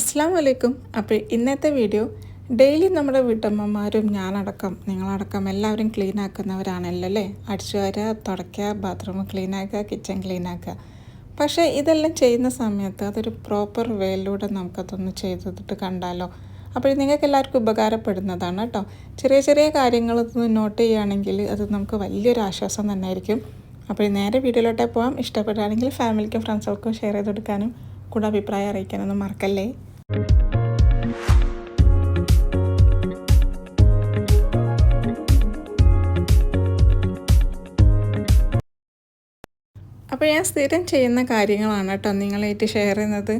അസ്സാം വലൈക്കും അപ്പോൾ ഇന്നത്തെ വീഡിയോ ഡെയിലി നമ്മുടെ വീട്ടമ്മമാരും ഞാനടക്കം നിങ്ങളടക്കം എല്ലാവരും ക്ലീൻ ആക്കുന്നവരാണല്ലോ അല്ലേ? അടിച്ചു വരിക തുടയ്ക്കുക ബാത്റൂം ക്ലീൻ ആക്കുക കിച്ചൺ ക്ലീൻ ആക്കുക. പക്ഷേ ഇതെല്ലാം ചെയ്യുന്ന സമയത്ത് അതൊരു പ്രോപ്പർ വേയിലൂടെ നമുക്കതൊന്ന് ചെയ്തിട്ട് കണ്ടാലോ? അപ്പോൾ നിങ്ങൾക്ക് എല്ലാവർക്കും ഉപകാരപ്പെടുന്നതാണ് കേട്ടോ. ചെറിയ ചെറിയ കാര്യങ്ങൾ നോട്ട് ചെയ്യുകയാണെങ്കിൽ അത് നമുക്ക് വലിയൊരു ആശ്വാസം തന്നെ ആയിരിക്കും അപ്പോൾ നേരെ വീഡിയോയിലോട്ടേ പോകാം ഇഷ്ടപ്പെടുകയാണെങ്കിൽ ഫാമിലിക്കും ഫ്രണ്ട്സുകൾക്കും ഷെയർ ചെയ്ത് കൊടുക്കാനും കൂടെ അഭിപ്രായം അറിയിക്കാനൊന്നും മറക്കല്ലേ? അപ്പോൾ ഞാൻ സ്ഥിരം ചെയ്യുന്ന കാര്യങ്ങളാണ് കേട്ടോ നിങ്ങളായിട്ട് ഷെയർ ചെയ്യുന്നത്.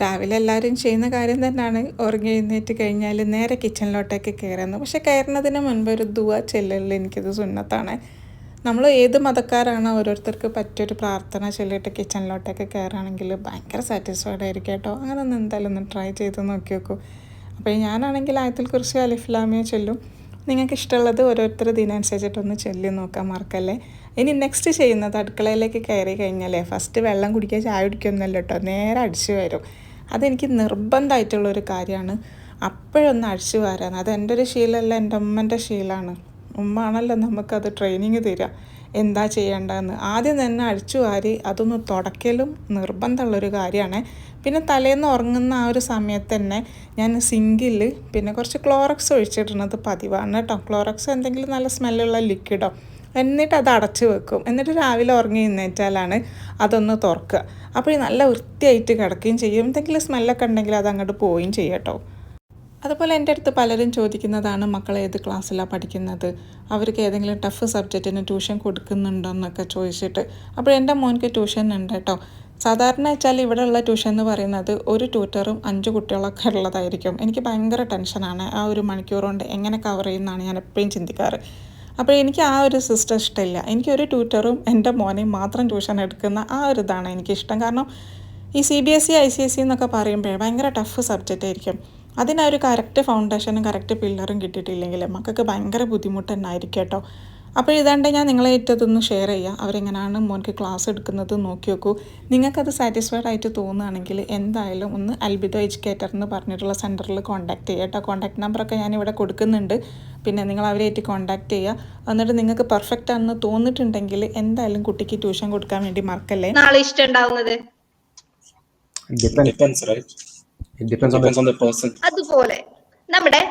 രാവിലെ എല്ലാവരും ചെയ്യുന്ന കാര്യം തന്നെയാണ്. ഉറങ്ങി എഴുന്നേറ്റ് കഴിഞ്ഞാൽ നേരെ കിച്ചണിലോട്ടേക്ക് കയറുന്നത് പക്ഷേ കയറുന്നതിന് മുൻപ് ഒരു ദുവ ചെല്ലലിൽ എനിക്കത് സുന്നത്താണ്. നമ്മൾ ഏത് മതക്കാരാണോ ഓരോരുത്തർക്ക് പറ്റിയൊരു പ്രാർത്ഥന ചൊല്ലിയിട്ട് കിച്ചണിലോട്ടൊക്കെ കയറുകയാണെങ്കിൽ ഭയങ്കര സാറ്റിസ്ഫൈഡ് ആയിരിക്കും കേട്ടോ. അങ്ങനെ ഒന്ന് എന്തായാലും ഒന്ന് ട്രൈ ചെയ്ത് നോക്കി നോക്കൂ. അപ്പോൾ ഞാനാണെങ്കിൽ ആയത്തിൽ കുറിച്ച് അലിഫ്ലാമിയെ ചൊല്ലും. നിങ്ങൾക്ക് ഇഷ്ടമുള്ളത് ഓരോരുത്തർ ദിനനുസരിച്ചിട്ടൊന്ന് ചൊല്ലി നോക്കാൻ മറക്കല്ലേ ഇനി നെക്സ്റ്റ് ചെയ്യുന്നത് അടുക്കളയിലേക്ക് കയറി കഴിഞ്ഞാലേ ഫസ്റ്റ് വെള്ളം കുടിക്കുക ചായ കുടിക്കൊന്നുമല്ല കേട്ടോ. നേരെ അടിച്ചു വരും. അതെനിക്ക് നിർബന്ധമായിട്ടുള്ളൊരു കാര്യമാണ്. അപ്പോഴൊന്ന് അടിച്ചു വരാൻ. അത് എന്റെ ഒരു ശീലമല്ല എന്റെ അമ്മന്റെ ശീലമാണ്. ഉമ്മ ആണല്ലോ നമുക്കത് ട്രെയിനിങ് തരിക. എന്താ ചെയ്യേണ്ടതെന്ന്. ആദ്യം തന്നെ അഴിച്ചു വാരി അതൊന്ന് തുടക്കലും നിർബന്ധമുള്ളൊരു കാര്യമാണ്. പിന്നെ തലേന്ന് ഉറങ്ങുന്ന ആ ഒരു സമയത്ത് തന്നെ ഞാൻ സിങ്കിൽ പിന്നെ കുറച്ച് ക്ലോറക്സ് ഒഴിച്ചിടുന്നത് പതിവാണ് കേട്ടോ. ക്ലോറക്സ് എന്തെങ്കിലും നല്ല സ്മെല്ലുള്ള ലിക്വിഡോ എന്നിട്ട് അത് അടച്ചു വെക്കും. എന്നിട്ട് രാവിലെ ഉറങ്ങി എഴുന്നേറ്റാലാണ് അതൊന്ന് തുറക്കുക. അപ്പോൾ നല്ല വൃത്തിയായിട്ട് കിടക്കുകയും ചെയ്യും. എന്തെങ്കിലും സ്മെല്ലൊക്കെ ഉണ്ടെങ്കിൽ അത് അങ്ങോട്ട് പോവുകയും ചെയ്യട്ടോ അതുപോലെ എന്റെ അടുത്ത് പലരും ചോദിക്കുന്നതാണ് മക്കൾ ഏത് ക്ലാസ്സിലാണ് പഠിക്കുന്നത്? അവർക്ക് ഏതെങ്കിലും ടഫ് സബ്ജക്റ്റിന് ട്യൂഷൻ കൊടുക്കുന്നുണ്ടോ എന്നൊക്കെ ചോദിച്ചിട്ട്. അപ്പോൾ എന്റെ മോൻക്ക് ട്യൂഷൻ ഉണ്ട് കേട്ടോ. സാധാരണ വെച്ചാൽ ഇവിടെയുള്ള ട്യൂഷൻ എന്ന് പറയുന്നത് ഒരു ട്യൂറ്ററും അഞ്ച് കുട്ടികളൊക്കെ ഉള്ളതായിരിക്കും. എനിക്ക് ഭയങ്കര ടെൻഷനാണ്. ആ ഒരു മണിക്കൂർ കൊണ്ട് എങ്ങനെ കവർ ചെയ്യുന്നതാണ് ഞാൻ എപ്പോഴും ചിന്തിക്കാറ്. അപ്പോൾ എനിക്ക് ആ ഒരു സിസ്റ്റം ഇഷ്ടമില്ല. എനിക്ക് ഒരു ട്യൂറ്ററും എന്റെ മോനെയും മാത്രം ട്യൂഷൻ എടുക്കുന്ന ആ ഒരു ഇതാണ് എനിക്കിഷ്ടം. കാരണം ഈ C B S E I C S C എന്നൊക്കെ പറയുമ്പോഴേ ഭയങ്കര ടഫ് സബ്ജക്റ്റ് ആയിരിക്കും അതിന് ഒരു കറക്റ്റ് ഫൗണ്ടേഷനും കറക്റ്റ് പില്ലറും കിട്ടിയിട്ടില്ലെങ്കിൽ മക്കൾക്ക് ഭയങ്കര ബുദ്ധിമുട്ട് തന്നെ ആയിരിക്കും കേട്ടോ. അപ്പോൾ ഇതാണ്ട് ഞാൻ നിങ്ങളെ ഏറ്റതൊന്ന് ഷെയർ ചെയ്യുക അവരെങ്ങനെയാണ് മോൻക്ക് ക്ലാസ് എടുക്കുന്നത് നോക്കി നോക്കൂ. നിങ്ങൾക്കത് സാറ്റിസ്ഫൈഡ് ആയിട്ട് തോന്നുകയാണെങ്കിൽ എന്തായാലും ഒന്ന് അൽബിദോ എഡ്യൂക്കേറ്റർ എന്ന് പറഞ്ഞിട്ടുള്ള സെന്ററിൽ കോൺടാക്ട് ചെയ്യുക കേട്ടോ. കോൺടാക്ട് നമ്പറൊക്കെ ഞാനിവിടെ ഇവിടെ കൊടുക്കുന്നുണ്ട്. പിന്നെ നിങ്ങൾ അവരായിട്ട് കോൺടാക്ട് ചെയ്യുക. എന്നിട്ട് നിങ്ങൾക്ക് പെർഫെക്റ്റ് ആണെന്ന് തോന്നിയിട്ടുണ്ടെങ്കിൽ എന്തായാലും കുട്ടിക്ക് ട്യൂഷൻ കൊടുക്കാൻ വേണ്ടി മറക്കല്ലേ? നാളെ ഇഷ്ടം ഉണ്ടാവുന്നത്. It depends. Depends on on person അതുപോലെ നമ്മുടെ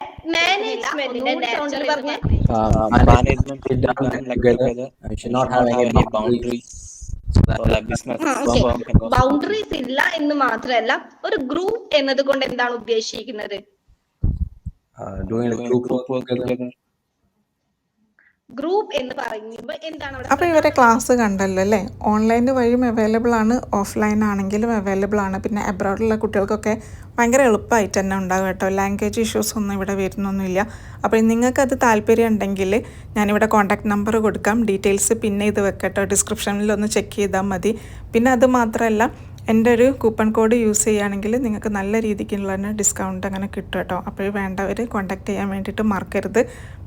ബൗണ്ടറീസ് ah, ഇല്ല എന്ന് മാത്രല്ല ഒരു ഗ്രൂപ്പ് എന്നത് കൊണ്ട് എന്താണ് ഉദ്ദേശിക്കുന്നത്? ഗ്രൂപ്പ് എന്ന് പറയുമ്പോൾ എന്താണ് അപ്പൊ അപ്പോൾ ഇവരെ ക്ലാസ് കണ്ടല്ലോ അല്ലേ? ഓൺലൈൻ വഴിയും അവൈലബിൾ ആണ് ഓഫ്ലൈൻ ആണെങ്കിലും അവൈലബിൾ ആണ്. പിന്നെ അബ്രോഡിലുള്ള കുട്ടികൾക്കൊക്കെ ഭയങ്കര എളുപ്പമായിട്ട് തന്നെ ഉണ്ടാകും കേട്ടോ. ലാംഗ്വേജ് ഇഷ്യൂസ് ഒന്നും ഇവിടെ വരുന്നൊന്നുമില്ല. അപ്പോൾ നിങ്ങൾക്കത് താല്പര്യം ഉണ്ടെങ്കിൽ ഞാനിവിടെ കോൺടാക്ട് നമ്പർ കൊടുക്കാം. ഡീറ്റെയിൽസ് പിന്നെ ഇത് വെക്കട്ടോ ഡിസ്ക്രിപ്ഷനിൽ ഒന്ന് ചെക്ക് ചെയ്താൽ മതി. പിന്നെ അത് മാത്രമല്ല എന്റെ ഒരു കൂപ്പൺ കോഡ് യൂസ് ചെയ്യുകയാണെങ്കിൽ നിങ്ങൾക്ക് നല്ല രീതിക്കുള്ള തന്നെ ഡിസ്കൗണ്ട് അങ്ങനെ കിട്ടും കേട്ടോ. അപ്പോൾ വേണ്ടവർ കോൺടാക്ട് ചെയ്യാൻ വേണ്ടിയിട്ട് മറക്കരുത്.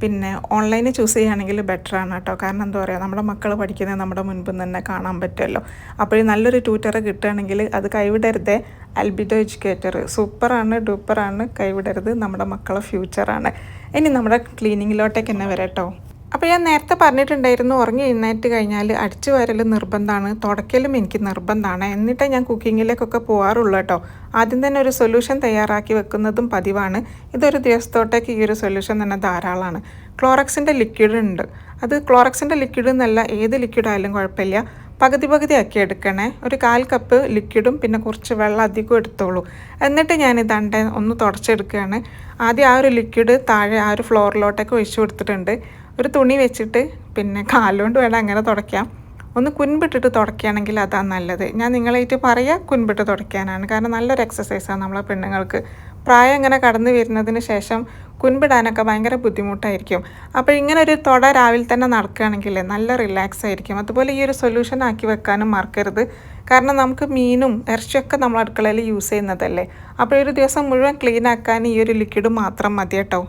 പിന്നെ ഓൺലൈനിൽ ചൂസ് ചെയ്യുകയാണെങ്കിൽ ആണ് കേട്ടോ. കാരണം എന്താ പറയുക നമ്മുടെ മക്കൾ പഠിക്കുന്നത് നമ്മുടെ മുൻപിൽ തന്നെ കാണാൻ പറ്റുമല്ലോ. അപ്പോൾ നല്ലൊരു ട്യൂറ്റർ കിട്ടുകയാണെങ്കിൽ അത് കൈവിടരുതേ. അൽബിഡോ എഡ്യൂക്കേറ്റർ സൂപ്പറാണ് ഡൂപ്പറാണ് കൈവിടരുത്. നമ്മുടെ മക്കളെ ഫ്യൂച്ചറാണ് ഇനി നമ്മുടെ ക്ലീനിങ്ങിലോട്ടേക്ക് തന്നെ വരാം കേട്ടോ. അപ്പോൾ ഞാൻ നേരത്തെ പറഞ്ഞിട്ടുണ്ടായിരുന്നു ഉറങ്ങി എഴുന്നേറ്റ് കഴിഞ്ഞാൽ അടിച്ചു വരൽ നിർബന്ധമാണ് തുടക്കലും എനിക്ക് നിർബന്ധമാണ് എന്നിട്ടേ ഞാൻ കുക്കിങ്ങിലേക്കൊക്കെ പോകാറുള്ളൂ കേട്ടോ. ആദ്യം തന്നെ ഒരു സൊല്യൂഷൻ തയ്യാറാക്കി വെക്കുന്നതും പതിവാണ്. ഇതൊരു ദിവസത്തോട്ടേക്ക് ഈ ഒരു സൊല്യൂഷൻ തന്നെ ധാരാളമാണ് ക്ലോറക്സിന്റെ ലിക്വിഡ് ഉണ്ട്. അത് ക്ലോറക്സിന്റെ ലിക്വിഡ് എന്നല്ല ഏത് ലിക്വിഡ് ആയാലും കുഴപ്പമില്ല. പകുതി പകുതി ആക്കി എടുക്കണേ. ഒരു കാൽ കപ്പ് ലിക്വിഡും പിന്നെ കുറച്ച് വെള്ളം അധികം എടുത്തോളൂ. എന്നിട്ട് ഞാൻ ഇതാണ്ട് ഒന്ന് തുടച്ചെടുക്കുകയാണ്. ആദ്യം ആ ഒരു ലിക്വിഡ് താഴെ ആ ഒരു ഫ്ലോറിലോട്ടൊക്കെ ഒഴിച്ചു കൊടുത്തിട്ടുണ്ട്. ഒരു തുണി വെച്ചിട്ട് പിന്നെ കാലുകൊണ്ട് വേണം അങ്ങനെ തുടയ്ക്കാം. ഒന്ന് കുൻപിട്ടിട്ട് തുടയ്ക്കുകയാണെങ്കിൽ അതാണ് നല്ലത്. ഞാൻ നിങ്ങളായിട്ട് പറയുക കുൻപിട്ട് തുടയ്ക്കാനാണ്. കാരണം നല്ലൊരു എക്സസൈസാണ് നമ്മളെ പെണ്ണുങ്ങൾക്ക്. പ്രായം ഇങ്ങനെ കടന്നു വരുന്നതിന് ശേഷം കുൻപിടാനൊക്കെ ഭയങ്കര ബുദ്ധിമുട്ടായിരിക്കും. അപ്പോൾ ഇങ്ങനെ ഒരു തുട രാവിലെ തന്നെ നടക്കുകയാണെങ്കിൽ നല്ല റിലാക്സ് ആയിരിക്കും. അതുപോലെ ഈ ഒരു സൊല്യൂഷൻ ആക്കി വെക്കാനും മറക്കരുത്. കാരണം നമുക്ക് മീനും ഇറച്ചിയൊക്കെ നമ്മൾ അടുക്കളയിൽ യൂസ് ചെയ്യുന്നതല്ലേ. അപ്പോൾ ഒരു ദിവസം മുഴുവൻ ക്ലീൻ ആക്കാൻ ഈ ഒരു ലിക്വിഡ് മാത്രം മതി കേട്ടോ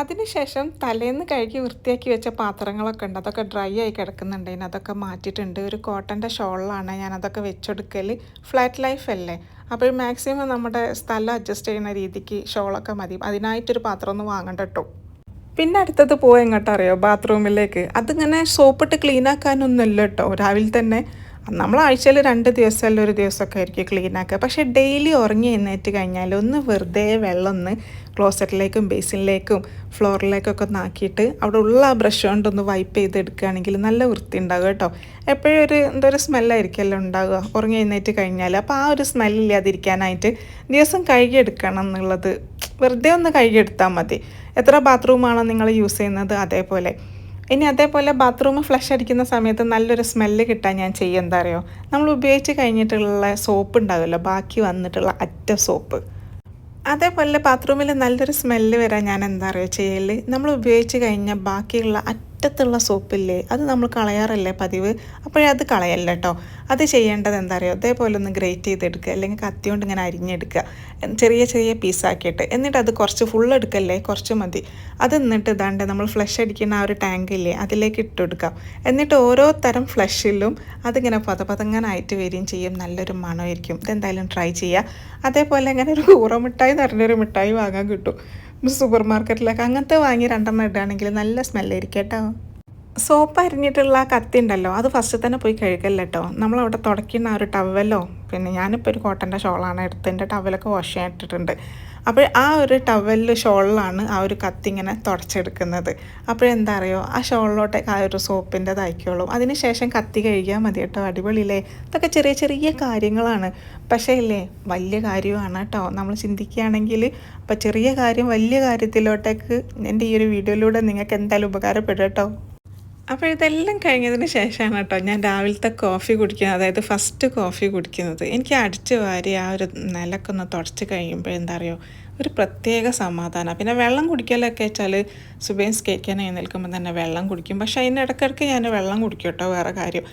അതിനുശേഷം തലേന്ന് കഴുകി വൃത്തിയാക്കി വെച്ച പാത്രങ്ങളൊക്കെ ഉണ്ട്. അതൊക്കെ ഡ്രൈ ആയി കിടക്കുന്നുണ്ടായിരുന്നു അതൊക്കെ മാറ്റിയിട്ടുണ്ട്. ഒരു കോട്ടന്റെ ഷോളിലാണ് ഞാനതൊക്കെ വെച്ചെടുക്കൽ. ഫ്ലാറ്റ് ലൈഫ് അല്ലേ? അപ്പോൾ മാക്സിമം നമ്മുടെ സ്ഥലം അഡ്ജസ്റ്റ് ചെയ്യുന്ന രീതിക്ക് ഷോളൊക്കെ മതി. അതിനായിട്ടൊരു പാത്രം ഒന്ന് വാങ്ങണ്ട കേട്ടോ. പിന്നെ അടുത്തത് പോയെങ്ങോട്ടറിയോ ബാത്റൂമിലേക്ക്. അതിങ്ങനെ സോപ്പിട്ട് ക്ലീൻ ആക്കാനൊന്നുമില്ല കേട്ടോ. രാവിലെ തന്നെ നമ്മൾ ആഴ്ചയിൽ രണ്ട് ദിവസം അല്ല ഒരു ദിവസമൊക്കെ ആയിരിക്കും ക്ലീൻ ആക്കുക. പക്ഷേ ഡെയിലി ഉറങ്ങി എന്നേറ്റ് കഴിഞ്ഞാൽ ഒന്ന് വെറുതെ വെള്ളം ഒന്ന് ക്ലോസറ്റിലേക്കും ബേസിനിലേക്കും ഫ്ലോറിലേക്കൊക്കെ ഒന്ന് ആക്കിയിട്ട് അവിടെ ഉള്ള ആ ബ്രഷ് കൊണ്ടൊന്ന് വൈപ്പ് ചെയ്ത് എടുക്കുകയാണെങ്കിൽ നല്ല വൃത്തി ഉണ്ടാകും കേട്ടോ. എപ്പോഴും ഒരു എന്തോ ഒരു സ്മെല്ലായിരിക്കുമല്ലോ ഉണ്ടാകുക ഉറങ്ങി എഴുന്നേറ്റ് കഴിഞ്ഞാൽ. അപ്പോൾ ആ ഒരു സ്മെല്ലില്ലാതിരിക്കാനായിട്ട് ദിവസം കഴുകിയെടുക്കണം എന്നുള്ളത് വെറുതെ ഒന്ന് കഴുകിയെടുത്താൽ മതി. എത്ര ബാത്റൂമാണോ നിങ്ങൾ യൂസ് ചെയ്യുന്നത്? അതേപോലെ. ഇനി അതേപോലെ ബാത്റൂം ഫ്ലഷ് അടിക്കുന്ന സമയത്ത് നല്ലൊരു സ്മെല്ല് കിട്ടാൻ ഞാൻ ചെയ്യും. എന്താ അറിയോ? നമ്മൾ ഉപയോഗിച്ച് കഴിഞ്ഞിട്ടുള്ള സോപ്പ് ഉണ്ടാകുമല്ലോ ബാക്കി വന്നിട്ടുള്ള അറ്റ സോപ്പ് അതേപോലെ ബാത്റൂമിൽ നല്ലൊരു സ്മെല്ല് വരാൻ ഞാൻ എന്താ പറയുക ചെയ്യൽ നമ്മൾ ഉപയോഗിച്ച് കഴിഞ്ഞ ബാക്കിയുള്ള അറ്റത്തുള്ള സോപ്പില്ലേ അത് നമ്മൾ കളയാറല്ലേ പതിവ്? അപ്പോഴത് കളയല്ല കേട്ടോ അത് ചെയ്യേണ്ടത് എന്താ പറയുക അതേപോലെ ഒന്ന് ഗ്രേറ്റ് ചെയ്തെടുക്കുക അല്ലെങ്കിൽ കത്തി കൊണ്ട് ഇങ്ങനെ അരിഞ്ഞെടുക്കുക ചെറിയ ചെറിയ പീസാക്കിയിട്ട് എന്നിട്ട് അത് കുറച്ച് ഫുൾ എടുക്കല്ലേ? കുറച്ച് മതി. അത് എന്നിട്ട് ഇതാണ്ട് നമ്മൾ ഫ്ലഷ് അടിക്കുന്ന ആ ഒരു ടാങ്ക് ഇല്ലേ അതിലേക്ക് ഇട്ട് കൊടുക്കാം എന്നിട്ട് ഓരോ തരം ഫ്ലഷിലും അതിങ്ങനെ പതപതങ്ങനായിട്ട് വരികയും ചെയ്യും. നല്ലൊരു മണമായിരിക്കും. ഇതെന്തായാലും ട്രൈ ചെയ്യുക. അതേപോലെ ഇങ്ങനെ ഒരു കൂറ മിഠായി നിറഞ്ഞൊരു മിഠായി വാങ്ങാൻ കിട്ടും. സൂപ്പർ മാർക്കറ്റിലൊക്കെ അങ്ങനത്തെ വാങ്ങി രണ്ടെണ്ണം ഇടുകയാണെങ്കിൽ നല്ല സ്മെല്ലായിരിക്കും കേട്ടോ. സോപ്പ് അരിഞ്ഞിട്ടുള്ള കത്തി ഉണ്ടല്ലോ അത് ഫസ്റ്റ് തന്നെ പോയി കഴുകല്ല കേട്ടോ നമ്മളവിടെ തുടയ്ക്കുന്ന ആ ഒരു ടവലോ പിന്നെ ഞാനിപ്പോൾ ഒരു കോട്ടന്റെ ഷോളാണ് എടുത്ത് എന്റെ ടവലൊക്കെ വാഷ് ചെയ്യാനിട്ടിട്ടുണ്ട് അപ്പോൾ ആ ഒരു ടവലിൽ ഷോളിലാണ് ആ ഒരു കത്തി ഇങ്ങനെ തുടച്ചെടുക്കുന്നത്. അപ്പോഴെന്താ അറിയോ ആ ഷോളിലോട്ടേക്ക് ആ ഒരു സോപ്പിന്റെ തയ്ക്കോളും അതിനുശേഷം കത്തി കഴുകിയാൽ മതി കേട്ടോ അടിപൊളിയില്ലേ? ഇതൊക്കെ ചെറിയ ചെറിയ കാര്യങ്ങളാണ്. പക്ഷേ ഇല്ലേ വലിയ കാര്യമാണ് കേട്ടോ. നമ്മൾ ചിന്തിക്കുകയാണെങ്കിൽ അപ്പോൾ ചെറിയ കാര്യം വലിയ കാര്യത്തിലോട്ടേക്ക് എന്റെ ഈ ഒരു വീഡിയോയിലൂടെ നിങ്ങൾക്ക് എന്തായാലും ഉപകാരപ്പെടും കേട്ടോ. അപ്പോൾ ഇതെല്ലാം കഴിഞ്ഞതിന് ശേഷമാണ് കേട്ടോ ഞാൻ രാവിലത്തെ കോഫി കുടിക്കുന്നത്. അതായത് ഫസ്റ്റ് കോഫി കുടിക്കുന്നത്. എനിക്ക് അടിച്ച് വാരി ആ ഒരു നിലക്കൊന്ന് തുടച്ച് കഴിയുമ്പോൾ എന്താ പറയുക ഒരു പ്രത്യേക സമാധാനം. പിന്നെ വെള്ളം കുടിക്കലൊക്കെ വെച്ചാൽ സുബൈൻ സ്കേക്കാൻ എഴുന്നേൽക്കുമ്പോൾ തന്നെ വെള്ളം കുടിക്കും. പക്ഷേ അതിന് ഇടയ്ക്കിടയ്ക്ക് ഞാൻ വെള്ളം കുടിക്കും കേട്ടോ വേറെ കാര്യം.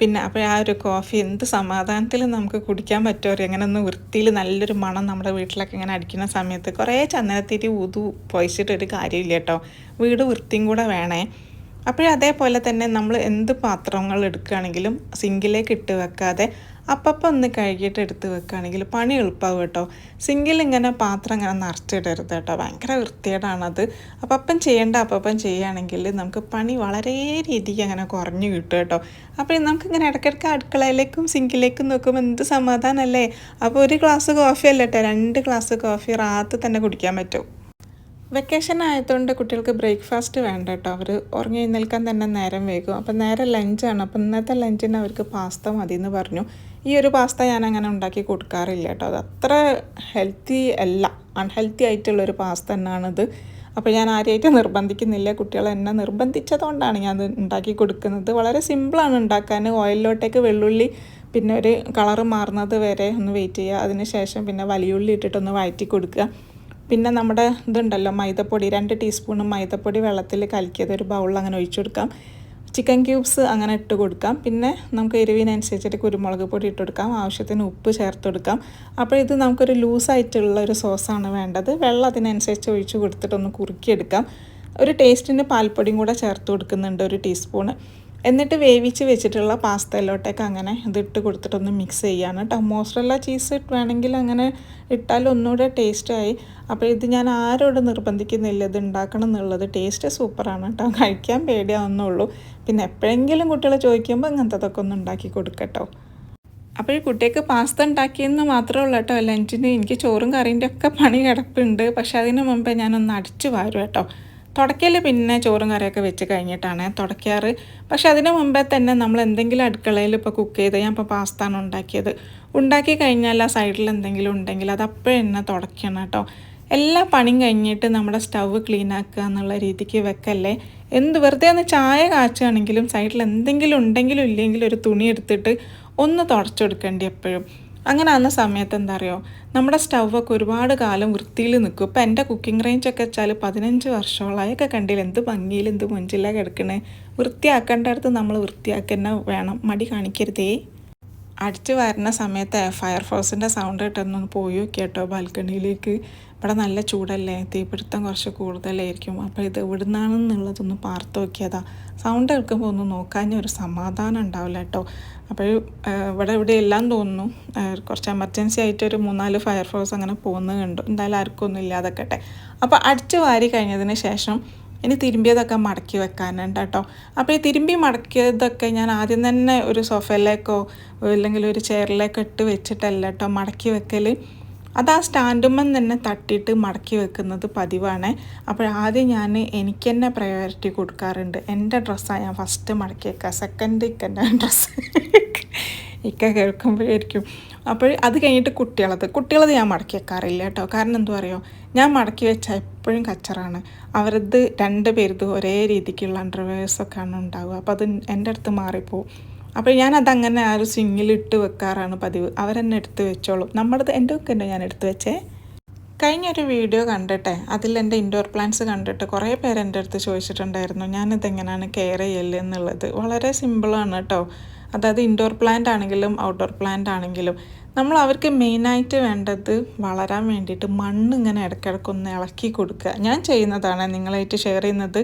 പിന്നെ അപ്പോൾ ആ ഒരു കോഫി എന്ത് സമാധാനത്തിൽ നമുക്ക് കുടിക്കാൻ പറ്റുമോ അങ്ങനെ ഒന്ന് വൃത്തിയിൽ നല്ലൊരു മണം നമ്മുടെ വീട്ടിലൊക്കെ ഇങ്ങനെ അടിക്കുന്ന സമയത്ത് കുറേ ചന്ദനത്തിരി ഊതു പൊയച്ചിട്ടൊരു കാര്യമില്ല കേട്ടോ. വീട് വൃത്തിയും കൂടെ വേണേ. അപ്പോഴും അതേപോലെ തന്നെ നമ്മൾ എന്ത് പാത്രങ്ങൾ എടുക്കുകയാണെങ്കിലും സിങ്കിലേക്ക് ഇട്ട് വെക്കാതെ അപ്പപ്പം ഒന്ന് കഴുകിയിട്ട് എടുത്ത് വെക്കുകയാണെങ്കിൽ പണി എളുപ്പമാവും കേട്ടോ. സിങ്കിൽ ഇങ്ങനെ പാത്രം ഇങ്ങനെ നിറച്ചിടരുത് കേട്ടോ. ഭയങ്കര വൃത്തികേടാണത്. അപ്പം ചെയ്യേണ്ട അപ്പം ചെയ്യുകയാണെങ്കിൽ നമുക്ക് പണി വളരെ രീതിക്ക് അങ്ങനെ കുറഞ്ഞു കിട്ടും കേട്ടോ. അപ്പോൾ നമുക്കിങ്ങനെ ഇടയ്ക്കിടയ്ക്ക് അടുക്കളയിലേക്കും സിങ്കിലേക്കും നോക്കുമ്പോൾ എന്ത് സമാധാനമല്ലേ? അപ്പോൾ ഒരു ഗ്ലാസ് കോഫി അല്ല രണ്ട് ഗ്ലാസ് കോഫി റാത്ത് തന്നെ കുടിക്കാൻ പറ്റും. വെക്കേഷൻ ആയതുകൊണ്ട് കുട്ടികൾക്ക് ബ്രേക്ക്ഫാസ്റ്റ് വേണ്ട കേട്ടോ. അവർ ഉറങ്ങി എഴുന്നേൽക്കാൻ തന്നെ നേരം വൈകും. അപ്പം നേരെ ലഞ്ചാണ് അപ്പം ഇന്നത്തെ ലഞ്ചിന് അവർക്ക് പാസ്ത മതി എന്ന് പറഞ്ഞു. ഈ ഒരു പാസ്ത ഞാൻ അങ്ങനെ ഉണ്ടാക്കി കൊടുക്കാറില്ല കേട്ടോ. അത് അത്ര ഹെൽത്തി അല്ല. അൺഹെൽത്തി ആയിട്ടുള്ളൊരു പാസ്ത തന്നെയാണിത്. അപ്പോൾ ഞാൻ ആരെയായിട്ട് നിർബന്ധിക്കുന്നില്ല. കുട്ടികൾ എന്നെ നിർബന്ധിച്ചതുകൊണ്ടാണ് ഞാൻ അത് ഉണ്ടാക്കി കൊടുക്കുന്നത്. വളരെ സിമ്പിളാണ് ഉണ്ടാക്കാൻ. ഓയിലിലോട്ടേക്ക് വെള്ളുള്ളി പിന്നെ ഒരു കളറ് മാറുന്നത് വരെ ഒന്ന് വെയിറ്റ് ചെയ്യുക. അതിന് ശേഷം പിന്നെ വലിയുള്ളി ഇട്ടിട്ടൊന്ന് വഴറ്റി കൊടുക്കുക. പിന്നെ നമ്മുടെ ഇതുണ്ടല്ലോ മൈദപ്പൊടി രണ്ട് ടീസ്പൂൺ മൈദപ്പൊടി വെള്ളത്തിൽ കലക്കിയത് ഒരു ബൗളിൽ അങ്ങനെ ഒഴിച്ചു കൊടുക്കാം. ചിക്കൻ ക്യൂബ്സ് അങ്ങനെ ഇട്ട് കൊടുക്കാം. പിന്നെ നമുക്ക് എരിവിനനുസരിച്ചിട്ട് കുരുമുളക് പൊടി ഇട്ട് കൊടുക്കാം. ആവശ്യത്തിന് ഉപ്പ് ചേർത്ത് കൊടുക്കാം. അപ്പോൾ ഇത് നമുക്കൊരു ലൂസായിട്ടുള്ള ഒരു സോസാണ് വേണ്ടത്. വെള്ളം അതിനനുസരിച്ച് ഒഴിച്ച് കൊടുത്തിട്ടൊന്ന് കുറുക്കിയെടുക്കാം. ഒരു ടേസ്റ്റിന് പാൽപ്പൊടിയും കൂടെ ചേർത്ത് കൊടുക്കുന്നുണ്ട് ഒരു ടീസ്പൂണ് എന്നിട്ട് വേവിച്ച് വെച്ചിട്ടുള്ള പാസ്തയിലോട്ടേക്ക് അങ്ങനെ ഇതിട്ട് കൊടുത്തിട്ടൊന്ന് മിക്സ് ചെയ്യാണ് കേട്ടോ മോസറല്ല ചീസ് വേണമെങ്കിൽ അങ്ങനെ ഇട്ടാൽ ഒന്നുകൂടെ ടേസ്റ്റായി അപ്പോൾ ഇത് ഞാൻ ആരോട് നിർബന്ധിക്കുന്നില്ല ഇത് ഉണ്ടാക്കണം എന്നുള്ളത്. ടേസ്റ്റ് സൂപ്പറാണ് കേട്ടോ കഴിക്കാൻ പേടിയാവുന്നുള്ളൂ പിന്നെ എപ്പോഴെങ്കിലും കുട്ടികൾ ചോദിക്കുമ്പോൾ ഇങ്ങനത്തതൊക്കെ ഒന്ന് ഉണ്ടാക്കി കൊടുക്കട്ടോ അപ്പോൾ ഈ കുട്ടിക്ക് പാസ്ത ഉണ്ടാക്കിയെന്ന് മാത്രമേ ഉള്ളൂ കേട്ടോ ലഞ്ചിന് എനിക്ക് ചോറും കറീന്റെ ഒക്കെ പണി കിടപ്പുണ്ട്. പക്ഷേ അതിന് മുമ്പേ ഞാനൊന്ന് അടിച്ചു വാരും കേട്ടോ തുടക്കൽ പിന്നെ ചോറും കറിയൊക്കെ വെച്ച് കഴിഞ്ഞിട്ടാണ് തുടയ്ക്കാറ്. പക്ഷെ അതിന് മുമ്പേ തന്നെ നമ്മൾ എന്തെങ്കിലും അടുക്കളയിൽ ഇപ്പോൾ കുക്ക് ചെയ്ത് ഞാൻ ഇപ്പോൾ പാസ്താണ് ഉണ്ടാക്കിയത്. ഉണ്ടാക്കി കഴിഞ്ഞാൽ ആ സൈഡിൽ എന്തെങ്കിലും ഉണ്ടെങ്കിൽ അത് അപ്പോഴും തന്നെ തുടയ്ക്കണം കേട്ടോ. എല്ലാ പണിയും കഴിഞ്ഞിട്ട് നമ്മുടെ സ്റ്റവ് ക്ലീൻ ആക്കുക എന്നുള്ള രീതിക്ക് വെക്കല്ലേ? എന്ത് വെറുതെ ഒന്ന് ചായ കാച്ചുകയാണെങ്കിലും സൈഡിൽ എന്തെങ്കിലും ഉണ്ടെങ്കിലും ഇല്ലെങ്കിലും ഒരു തുണി എടുത്തിട്ട് ഒന്ന് തുടച്ചെടുക്കേണ്ടി എപ്പോഴും. അങ്ങനെ ആകുന്ന സമയത്ത് എന്താ അറിയോ നമ്മുടെ സ്റ്റൗവൊക്കെ ഒരുപാട് കാലം വൃത്തിയിൽ നിൽക്കും. ഇപ്പം എന്റെ കുക്കിംഗ് റേഞ്ച് ഒക്കെ വെച്ചാൽ പതിനഞ്ച് വർഷങ്ങളായൊക്കെ കണ്ടില്ല? എന്ത് ഭംഗിയിൽ എന്ത് മുഞ്ചിലാണ് കിടക്കണേ. വൃത്തിയാക്കേണ്ട അടുത്ത് നമ്മൾ വൃത്തിയാക്കി തന്നെ വേണം. മടി കാണിക്കരുതേ. അടിച്ച് വരുന്ന സമയത്ത് ഫയർഫോഴ്സിന്റെ സൗണ്ട് കിട്ടുന്നൊന്ന് പോയി കേട്ടോ ബാൽക്കണിയിലേക്ക്. ഇവിടെ നല്ല ചൂടല്ലേ? തീപിടുത്തം കുറച്ച് കൂടുതലായിരിക്കും. അപ്പോൾ ഇത് എവിടുന്നാണെന്നുള്ളതൊന്ന് പാർത്ത് നോക്കിയതാ. സൗണ്ട് കേൾക്കുമ്പോൾ ഒന്ന് നോക്കാൻ ഒരു സമാധാനം ഉണ്ടാവില്ല കേട്ടോ അപ്പോൾ ഇവിടെ ഇവിടെ എല്ലാം തോന്നുന്നു. കുറച്ച് എമർജൻസി ആയിട്ട് ഒരു മൂന്നാൽ ഫയർഫോഴ്സ് അങ്ങനെ പോകുന്നത് കണ്ടു. എന്തായാലും ആർക്കൊന്നും ഇല്ലാതൊക്കെ അപ്പോൾ അടിച്ചു വാരി കഴിഞ്ഞതിന് ശേഷം ഇനി തിരുമ്പിയതൊക്കെ മടക്കി വെക്കാനുണ്ട് കേട്ടോ. അപ്പോൾ ഈ തിരുമ്പി മടക്കിയതൊക്കെ ഞാൻ ആദ്യം തന്നെ ഒരു സോഫയിലേക്കോ അല്ലെങ്കിൽ ഒരു ചെയറിലേക്കോ ഇട്ട് വെച്ചിട്ടല്ല കേട്ടോ മടക്കി വെക്കൽ. അത് ആ സ്റ്റാൻഡുമ്മൻ തന്നെ തട്ടിയിട്ട് മടക്കി വെക്കുന്നത് പതിവാണ്. അപ്പോൾ ആദ്യം ഞാൻ എനിക്ക് തന്നെ പ്രയോറിറ്റി കൊടുക്കാറുണ്ട്. എന്റെ ഡ്രസ്സാണ് ഞാൻ ഫസ്റ്റ് മടക്കി വെക്കുക സെക്കൻഡ് ഇക്കന്റെ ഡ്രസ്സ് ഇക്ക കേൾക്കുമ്പോഴായിരിക്കും. അപ്പോൾ അത് കഴിഞ്ഞിട്ട് കുട്ടികളത്. കുട്ടികളത് ഞാൻ മടക്കി വെക്കാറില്ല കേട്ടോ. കാരണം എന്താ പറയുക ഞാൻ മടക്കി വെച്ചാൽ എപ്പോഴും കച്ചറാണ്. അവരത് രണ്ട് പേരത് ഒരേ രീതിക്കുള്ള അണ്ടർവെയർസൊക്കെയാണ് ഉണ്ടാവുക. അപ്പോൾ അത് എന്റെ അടുത്ത് മാറിപ്പോവും. അപ്പോൾ ഞാനത് അങ്ങനെ ആ ഒരു സ്വിങ്ങിലിട്ട് വെക്കാറാണ് പതിവ്. അവരെന്നെ എടുത്ത് വെച്ചോളും. നമ്മുടേത് എന്റെ ഒക്കെ തന്നെ ഞാൻ എടുത്ത് വെച്ചേ. കഴിഞ്ഞൊരു വീഡിയോ കണ്ടിട്ടെ അതിൽ എന്റെ ഇൻഡോർ പ്ലാന്റ്സ് കണ്ടിട്ട് കുറേ പേര് എന്റെ അടുത്ത് ചോദിച്ചിട്ടുണ്ടായിരുന്നു ഞാനിതെങ്ങനെയാണ് കെയർ ചെയ്യൽ എന്നുള്ളത്? വളരെ സിമ്പിളാണ് കേട്ടോ. അതായത് ഇൻഡോർ പ്ലാന്റ് ആണെങ്കിലും ഔട്ട്ഡോർ പ്ലാന്റ് ആണെങ്കിലും നമ്മൾ അവർക്ക് മെയിനായിട്ട് വേണ്ടത് വളരാൻ വേണ്ടിയിട്ട് മണ്ണ് ഇങ്ങനെ ഇടയ്ക്കിടയ്ക്കൊന്ന് ഇളക്കി കൊടുക്കുക. ഞാൻ ചെയ്യുന്നതാണ്. നിങ്ങളായിട്ട് ഷെയർ ചെയ്യുന്നത്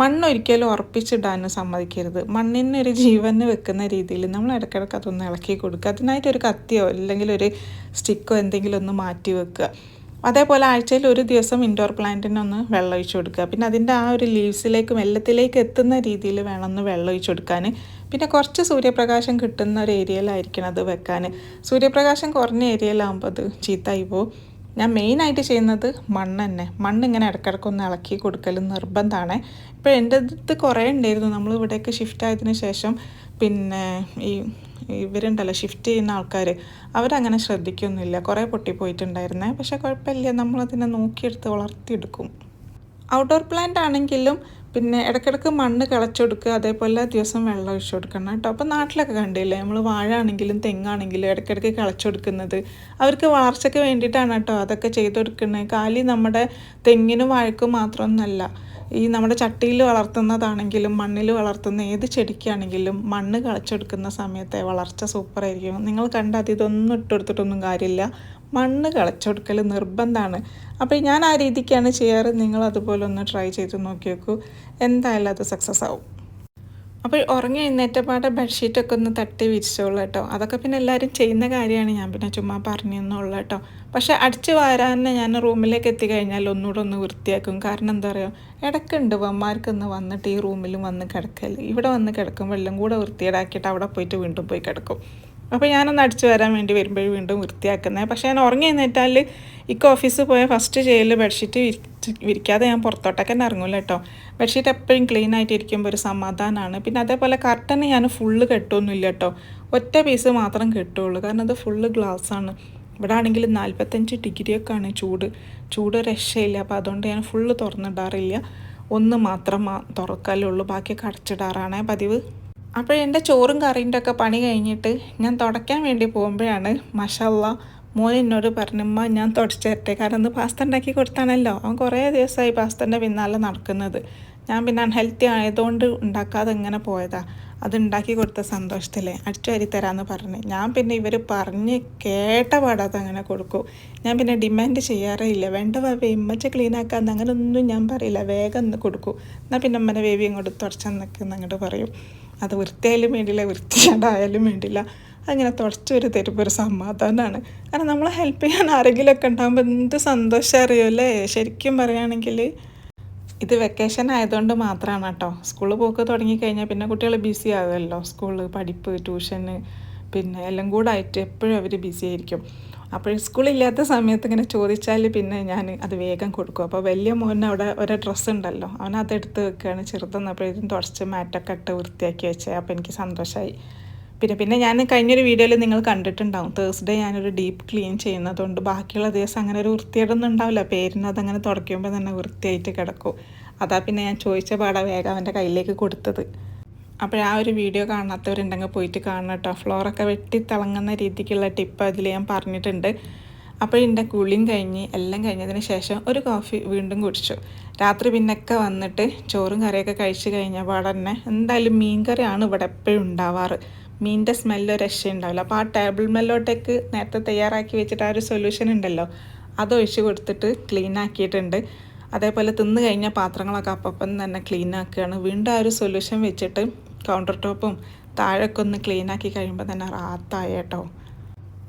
മണ്ണ് ഒരിക്കലും ഉറപ്പിച്ചിടാനും സമ്മതിക്കരുത്. മണ്ണിന് ഒരു ജീവന് വെക്കുന്ന രീതിയിൽ നമ്മൾ ഇടയ്ക്കിടയ്ക്ക് അതൊന്ന് ഇളക്കി കൊടുക്കുക. അതിനായിട്ട് ഒരു കത്തിയോ അല്ലെങ്കിൽ ഒരു സ്റ്റിക്കോ എന്തെങ്കിലും ഒന്ന് മാറ്റി വെക്കുക. അതേപോലെ ആഴ്ചയിൽ ഒരു ദിവസം ഇൻഡോർ പ്ലാന്റിനൊന്ന് വെള്ളം ഒഴിച്ചു കൊടുക്കുക. പിന്നെ അതിന്റെ ആ ഒരു ലീവ്സിലേക്കും എല്ലാത്തിലേക്കും എത്തുന്ന രീതിയിൽ വേണം ഒന്ന് വെള്ളം കൊടുക്കാൻ. പിന്നെ കുറച്ച് സൂര്യപ്രകാശം കിട്ടുന്ന ഒരു ഏരിയയിലായിരിക്കണം അത് വെക്കാൻ. സൂര്യപ്രകാശം കുറഞ്ഞ ഏരിയയിലാകുമ്പോൾ അത് ചീത്തായി പോകും ഞാൻ മെയിനായിട്ട് ചെയ്യുന്നത് മണ്ണ് തന്നെ. മണ്ണ് ഇങ്ങനെ ഇടക്കിടക്കൊന്ന് ഇളക്കി കൊടുക്കൽ നിർബന്ധമാണ് ഇപ്പോൾ എന്റെ അടുത്ത് കുറേ ഉണ്ടായിരുന്നു. നമ്മൾ ഇവിടേക്ക് ഷിഫ്റ്റ് ആയതിനു ശേഷം പിന്നെ ഈ ഇവരുണ്ടല്ലോ ഷിഫ്റ്റ് ചെയ്യുന്ന ആൾക്കാർ അവരങ്ങനെ ശ്രദ്ധിക്കൊന്നുമില്ല. കുറേ പൊട്ടിപ്പോയിട്ടുണ്ടായിരുന്നേ. പക്ഷേ കുഴപ്പമില്ല. നമ്മളതിനെ നോക്കിയെടുത്ത് വളർത്തിയെടുക്കും. ഔട്ട്ഡോർ പ്ലാന്റ് ആണെങ്കിലും പിന്നെ ഇടയ്ക്കിടയ്ക്ക് മണ്ണ് കിളച്ചെടുക്കുക അതേപോലെ ദിവസം വെള്ളം ഒഴിച്ചു കൊടുക്കണം കേട്ടോ. അപ്പോൾ നാട്ടിലൊക്കെ കണ്ടില്ലേ നമ്മൾ വാഴ ആണെങ്കിലും തെങ്ങാണെങ്കിലും ഇടയ്ക്കിടയ്ക്ക് കിളച്ചെടുക്കുന്നത്. അവർക്ക് വളർച്ചയ്ക്ക് വേണ്ടിയിട്ടാണ് കേട്ടോ അതൊക്കെ ചെയ്ത് കൊടുക്കുന്നത് കാലി നമ്മുടെ തെങ്ങിനും വാഴക്കും മാത്രമൊന്നുമല്ല. ഈ നമ്മുടെ ചട്ടിയിൽ വളർത്തുന്നതാണെങ്കിലും മണ്ണിൽ വളർത്തുന്ന ഏത് ചെടിക്കാണെങ്കിലും മണ്ണ് കളച്ചെടുക്കുന്ന സമയത്തെ വളർച്ച സൂപ്പറായിരിക്കും. നിങ്ങൾ കണ്ട അത് ഇതൊന്നും ഇട്ടെടുത്തിട്ടൊന്നും കാര്യമില്ല. മണ്ണ് കളച്ചെടുക്കൽ നിർബന്ധമാണ്. അപ്പോൾ ഞാൻ ആ രീതിക്കാണ് ചെയ്യാറ്. നിങ്ങൾ അതുപോലെ ഒന്ന് ട്രൈ ചെയ്ത് നോക്കി നോക്കൂ എന്തായാലും അത് സക്സസ് ആവും. അപ്പോൾ ഉറങ്ങി എഴുന്നേറ്റപ്പാടെ ബെഡ്ഷീറ്റൊക്കെ ഒന്ന് തട്ടി വിരിച്ചോളൂ കേട്ടോ. അതൊക്കെ പിന്നെ എല്ലാവരും ചെയ്യുന്ന കാര്യമാണ്. ഞാൻ പിന്നെ ചുമ്മാ പറഞ്ഞെന്നുള്ളൂ കേട്ടോ. പക്ഷെ അടിച്ച് വാരാൻ ഞാൻ റൂമിലേക്ക് എത്തിക്കഴിഞ്ഞാൽ ഒന്നുകൂടെ ഒന്ന് വൃത്തിയാക്കും. കാരണം എന്താ പറയുക ഇടയ്ക്കുണ്ട് വമ്മാർക്കൊന്ന് വന്നിട്ട് ഈ റൂമിലും വന്ന് കിടക്കൽ ഇവിടെ വന്ന് കിടക്കും വെള്ളം കൂടെ വൃത്തിയേടാക്കിയിട്ട് അവിടെ പോയിട്ട് വീണ്ടും പോയി കിടക്കും. അപ്പോൾ ഞാനൊന്ന് അടിച്ചു വരാൻ വേണ്ടി വരുമ്പോഴും വീണ്ടും വൃത്തിയാക്കുന്നത് പക്ഷേ ഞാൻ ഉറങ്ങി എന്നിട്ടാൽ ഇക്ക് ഓഫീസിൽ പോയ ഫസ്റ്റ് ചെയ്യൽ ബെഡ്ഷീറ്റ് വിരിക്കാതെ ഞാൻ പുറത്തോട്ടൊക്കെ തന്നെ ഇറങ്ങില്ല കേട്ടോ. ബെഡ്ഷീറ്റ് എപ്പോഴും ക്ലീൻ ആയിട്ട് ഇരിക്കുമ്പോൾ ഒരു സമാധാനമാണ് പിന്നെ അതേപോലെ കർട്ടന് ഞാൻ ഫുള്ള് കെട്ടുമൊന്നുമില്ല കേട്ടോ. ഒറ്റ പീസ് മാത്രം കെട്ടുള്ളൂ. കാരണം അത് ഫുള്ള് ഗ്ലാസ്സാണ് ഇവിടെ ആണെങ്കിൽ നാൽപ്പത്തഞ്ച് ഡിഗ്രിയൊക്കെ ആണ് ചൂട്. ചൂട് രക്ഷയില്ല. അപ്പോൾ അതുകൊണ്ട് ഞാൻ ഫുള്ള് തുറന്നിടാറില്ല. ഒന്ന് മാത്രം തുറക്കലുള്ളൂ ബാക്കിയൊക്കെ അടച്ചിടാറാണ് പതിവ്. അപ്പോൾ എന്റെ ചോറും കറീന്റെ ഒക്കെ പണി കഴിഞ്ഞിട്ട് ഞാൻ തുടയ്ക്കാൻ വേണ്ടി പോകുമ്പോഴാണ് മഷല്ല മോൻ എന്നോട് പറഞ്ഞമ്മ ഞാൻ തുടച്ചു തരട്ടെ കാരണം ഒന്ന് പാസ്ത ഉണ്ടാക്കി കൊടുത്താണല്ലോ. അവൻ കുറേ ദിവസമായി പാസ്തന്റെ പിന്നാലെ നടക്കുന്നത്. ഞാൻ പിന്നെ അൺഹെൽത്തി ആയതുകൊണ്ട് ഉണ്ടാക്കാതെ ഇങ്ങനെ പോയതാ. അത് ഉണ്ടാക്കി കൊടുത്ത സന്തോഷത്തിലെ അടിച്ചു വാരി തരാമെന്ന് പറഞ്ഞ്. ഞാൻ പിന്നെ ഇവർ പറഞ്ഞ് കേട്ട പാടാത്ത അങ്ങനെ കൊടുക്കും. ഞാൻ പിന്നെ ഡിമാൻഡ് ചെയ്യാറേ ഇല്ല വേണ്ട വേവി ഇമ്മച്ച ക്ലീൻ അങ്ങനെ ഒന്നും ഞാൻ പറയില്ല. വേഗം ഒന്ന് കൊടുക്കൂ. എന്നാൽ പിന്നെ അമ്മനെ വേവി അങ്ങോട്ട് തുടച്ചെന്നൊക്കെ അങ്ങോട്ട് പറയും. അത് വൃത്തിയായാലും വേണ്ടില്ല വൃത്തിയാണ്ടായാലും വേണ്ടില്ല അങ്ങനെ തുടച്ച് ഒരു തരുമ്പോൾ ഒരു സമാധാനമാണ് കാരണം നമ്മളെ ഹെൽപ്പ് ചെയ്യാൻ ആരെങ്കിലുമൊക്കെ ഉണ്ടാകുമ്പോൾ എന്ത് സന്തോഷം അറിയുമല്ലേ ശരിക്കും പറയുകയാണെങ്കിൽ ഇത് വെക്കേഷൻ ആയതുകൊണ്ട് മാത്രമാണ് കേട്ടോ സ്കൂളിൽ പോക്ക് തുടങ്ങിക്കഴിഞ്ഞാൽ പിന്നെ കുട്ടികൾ ബിസി ആകുമല്ലോ സ്കൂൾ പഠിപ്പ് ട്യൂഷന് പിന്നെ എല്ലാം കൂടെ ആയിട്ട് എപ്പോഴും അവർ ബിസി ആയിരിക്കും. അപ്പോൾ സ്കൂളില്ലാത്ത സമയത്ത് ഇങ്ങനെ ചോദിച്ചാൽ പിന്നെ ഞാൻ അത് വേഗം കൊടുക്കും. അപ്പോൾ വലിയ മോന് അവിടെ ഒരു ഡ്രസ്സ് ഉണ്ടല്ലോ. അവൻ അതെടുത്ത് വെക്കുകയാണ് ചെറുതെന്നപ്പോഴേക്കും തുടച്ച് മാറ്റൊക്കെ ഇട്ട് വൃത്തിയാക്കി വെച്ചേ. അപ്പോൾ എനിക്ക് സന്തോഷമായി പിന്നെ പിന്നെ ഞാൻ കഴിഞ്ഞൊരു വീഡിയോയിൽ നിങ്ങൾ കണ്ടിട്ടുണ്ടാവും. തേഴ്സ്ഡേ ഞാനൊരു ഡീപ്പ് ക്ലീൻ ചെയ്യുന്നതുകൊണ്ട് ബാക്കിയുള്ള ദിവസം അങ്ങനെ ഒരു വൃത്തിയായിട്ടൊന്നും ഉണ്ടാവില്ല. പേരിന് അതങ്ങനെ തുടയ്ക്കുമ്പോൾ തന്നെ വൃത്തിയായിട്ട് കിടക്കും. അതാ പിന്നെ ഞാൻ ചോദിച്ച പാടാ വേഗം അവന്റെ കയ്യിലേക്ക് കൊടുത്തത്. അപ്പോൾ ആ ഒരു വീഡിയോ കാണാത്തവരുണ്ടെങ്കിൽ പോയിട്ട് കാണണം കേട്ടോ. ഫ്ലോറൊക്കെ വെട്ടി തിളങ്ങുന്ന രീതിക്കുള്ള ടിപ്പ് അതിൽ ഞാൻ പറഞ്ഞിട്ടുണ്ട്. അപ്പോൾ എന്റെ കുളിയും കഴിഞ്ഞ് എല്ലാം കഴിഞ്ഞതിന് ശേഷം ഒരു കോഫി വീണ്ടും കുടിച്ചു. രാത്രി പിന്നൊക്കെ വന്നിട്ട് ചോറും കറിയൊക്കെ കഴിച്ച് കഴിഞ്ഞ പാടെ തന്നെ എന്തായാലും മീൻ കറിയാണ് ഇവിടെ എപ്പോഴും ഉണ്ടാവാറ്. മീനിന്റെ സ്മെല്ല് രക്ഷയുണ്ടാവില്ല അപ്പോൾ ആ ടേബിൾ മെല്ലോട്ടേക്ക് നേരത്തെ തയ്യാറാക്കി വെച്ചിട്ട് ആ ഒരു സൊല്യൂഷൻ ഉണ്ടല്ലോ. അത് ഒഴിച്ച് കൊടുത്തിട്ട് ക്ലീൻ ആക്കിയിട്ടുണ്ട്. അതേപോലെ തിന്ന് കഴിഞ്ഞ പാത്രങ്ങളൊക്കെ അപ്പം തന്നെ ക്ലീൻ ആക്കുകയാണ്. വീണ്ടും ആ ഒരു സൊല്യൂഷൻ വെച്ചിട്ട് കൗണ്ടർ ടോപ്പും താഴൊക്കെ ഒന്ന് ക്ലീൻ ആക്കി കഴിയുമ്പോൾ തന്നെ റാത്തായി കേട്ടോ.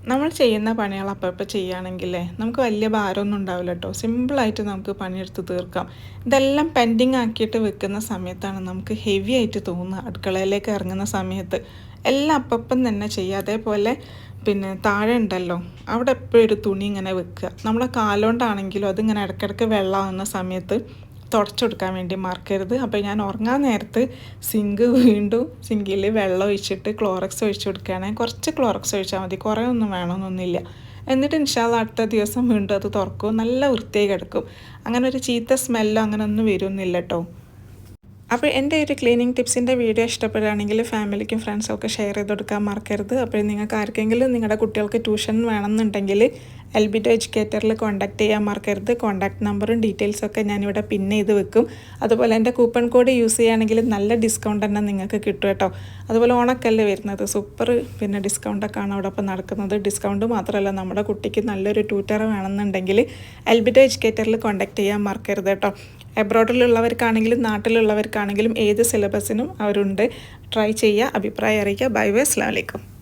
നമ്മൾ ചെയ്യുന്ന പണികൾ അപ്പോൾ ചെയ്യുകയാണെങ്കിൽ നമുക്ക് വലിയ ഭാരമൊന്നും ഉണ്ടാവില്ല കേട്ടോ. സിമ്പിളായിട്ട് നമുക്ക് പണിയെടുത്ത് തീർക്കാം. ഇതെല്ലാം പെൻഡിങ് ആക്കിയിട്ട് വെക്കുന്ന സമയത്താണ് നമുക്ക് ഹെവി ആയിട്ട് തോന്നുക. അടുക്കളയിലേക്ക് ഇറങ്ങുന്ന സമയത്ത് എല്ലാം അപ്പം തന്നെ ചെയ്യുക. അതേപോലെ പിന്നെ താഴെ ഉണ്ടല്ലോ അവിടെ എപ്പോഴും ഒരു തുണി ഇങ്ങനെ വെക്കുക. നമ്മളെ കാലുകൊണ്ടാണെങ്കിലും അതിങ്ങനെ ഇടയ്ക്കിടയ്ക്ക് വെള്ളമാകുന്ന സമയത്ത് തുടച്ചെടുക്കാൻ വേണ്ടി മറക്കരുത്. അപ്പോൾ ഞാൻ ഉറങ്ങാൻ നേരത്ത് സിങ്ക് വീണ്ടും സിങ്കിൽ വെള്ളം ഒഴിച്ചിട്ട് ക്ലോറക്സ് ഒഴിച്ചു കൊടുക്കുകയാണെങ്കിൽ കുറച്ച് ക്ലോറക്സ് ഒഴിച്ചാൽ മതി. കുറേ ഒന്നും വേണമെന്നൊന്നുമില്ല എന്നിട്ട് ഇൻഷാല്ല അടുത്ത ദിവസം വീണ്ടും അത് തുറക്കും. നല്ല വൃത്തിയായി കിടക്കും. അങ്ങനെ ഒരു ചീത്ത സ്മെല്ലോ അങ്ങനെ ഒന്നും വരുന്നില്ല കേട്ടോ അപ്പോൾ എന്റെ ഒരു ക്ലീനിങ് ടിപ്സിന്റെ വീഡിയോ ഇഷ്ടപ്പെടുകയാണെങ്കിൽ ഫാമിലിക്കും ഫ്രണ്ട്സും ഒക്കെ ഷെയർ ചെയ്ത് കൊടുക്കാൻ മറക്കരുത്. അപ്പോൾ നിങ്ങൾക്ക് ആർക്കെങ്കിലും നിങ്ങളുടെ കുട്ടികൾക്ക് ട്യൂഷൻ വേണമെന്നുണ്ടെങ്കിൽ എൽബിറ്റോ എഡ്യൂക്കേറ്ററിൽ കോൺടാക്ട് ചെയ്യാൻ മറക്കരുത്. കോൺടാക്ട് നമ്പറും ഡീറ്റെയിൽസൊക്കെ ഞാനിവിടെ പിൻ ചെയ്ത് വെക്കും. അതുപോലെ എന്റെ കൂപ്പൺ കോഡ് യൂസ് ചെയ്യുകയാണെങ്കിൽ നല്ല ഡിസ്കൗണ്ട് തന്നെ നിങ്ങൾക്ക് കിട്ടും കേട്ടോ. അതുപോലെ ഓണക്കല്ലേ വരുന്നത് സൂപ്പർ പിന്നെ ഡിസ്കൗണ്ടൊക്കെ ആണ് അവിടെ ഇപ്പോൾ നടക്കുന്നത്. ഡിസ്കൗണ്ട് മാത്രമല്ല നമ്മുടെ കുട്ടിക്ക് നല്ലൊരു ട്യൂറ്റർ വേണമെന്നുണ്ടെങ്കിൽ എൽബിറ്റോ എഡ്യൂക്കേറ്ററിൽ കോൺടാക്ട് ചെയ്യാൻ മറക്കരുത് കേട്ടോ. എബ്രോഡിലുള്ളവർക്കാണെങ്കിലും നാട്ടിലുള്ളവർക്കാണെങ്കിലും ഏത് സിലബസിനും അവരുണ്ട്. ട്രൈ ചെയ്യുക അഭിപ്രായം അറിയിക്കുക. ബൈ ബൈ അസ്ലാം വലൈക്കും